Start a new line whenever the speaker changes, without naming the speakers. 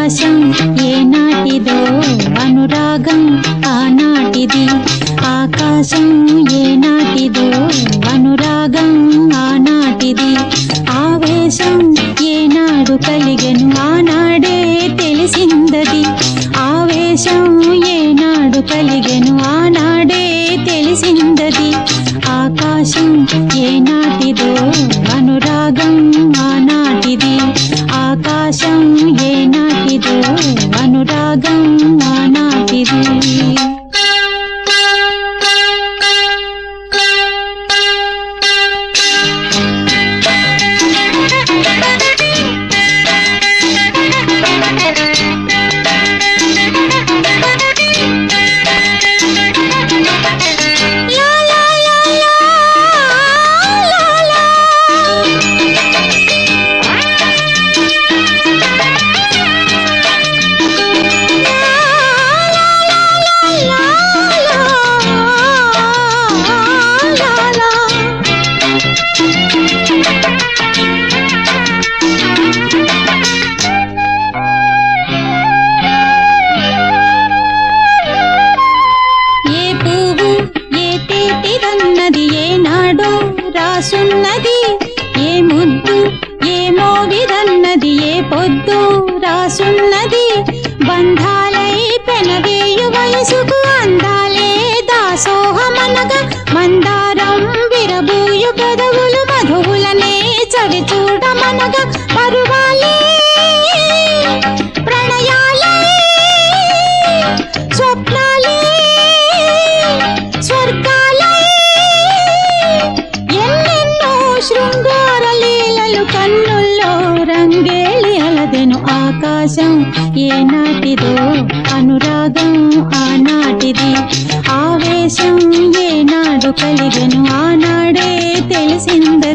ఆకాశం ఏనాటిదో అనురాగం ఆనాటిది. ఆకాశం ఏనాటిదో అనురాగం ఆనాటిది. ఆవేశం ఏనాడు కలిగను ఆనాడే తెలిసిందది. ఆవేశం ఏనాడు కలిగను ఆనాడే తెలిసిందది. ఆకాశం ఏనాటిదో అనురాగం ఆనాటిది. ఆకాశం ఏనాటిదో అనురాగం ఆనాటిది తేటిదన్నది ఏనాడో రాసున్నది? ఏ ముద్దు ఏ మోవిదన్నది ఏ పొద్దు రాసున్నది? బంధాలై పెనవేయు వయసుకు అందాలే దాసోహమనగ మందారం విరబూయు పెదవులు మధువులనే చవి చూడమనగ పరువాలే ఆకాశం ఏనాటిదో అనురాగం ఆనాటిది. ఆవేశం ఏనాడు కలిగను ఆనాడే తెలిసిందది.